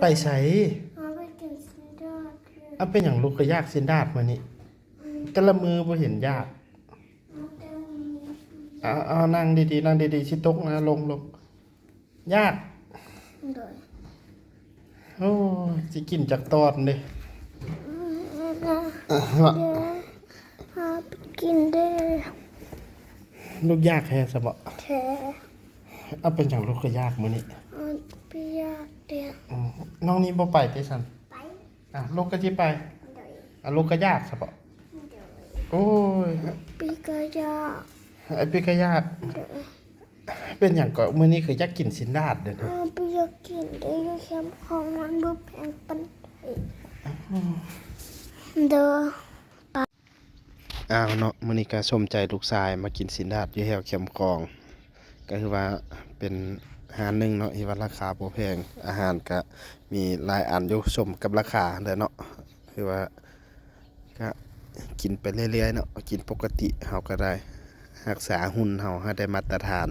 ไปใช้เอาไปกินซินดาดเลยเอาเป็นอย่างลูกก็ยากสินดาดมานี่แต่ละมือบ่เห็นยากเอาเต็มเอาเอานั่งดีๆนั่งดีๆสิตกนะลงลงยากเลยโอ้ยสิกินจากตอนเด้นะอะเดี๋ยวเอาไปกินได้ลูกยากแท้ซะบ่แท้เอาเป็นอย่างลูกก็ยากมื้อนี้เอาไปยาก เดียวอืมน้องนี่บ่ไปติซั่นไปอะลูกก็สิไปเดี๋ยวอะลูกก็ยากซะบ่เดี๋ยวโอ้ยปีกายากไอ้พี่ก็ยากเดี๋ยวเป็นอย่างก็มื้อนี้คืออยากกินสินดาดเด้อเนาะเอาไปอยากกินได้ยังแคมของมันบ่แพงปานใดเด้ออ้าวเนาะมื้อนี้ก็สมใจลูกชายมากินสินดาดอยู่แถวเข็มคลอง ก็คือว่า เป็นอาหารหนึ่งเนาะที่ว่าราคาบ่แพงอาหารก็มีหลายอันอยู่สมกับราคาเด้อเนาะคือว่าก็กินไปเรื่อยๆเนาะกินปกติเฮาก็ได้รักษาหุ่นเฮาให้ได้มาตรฐาน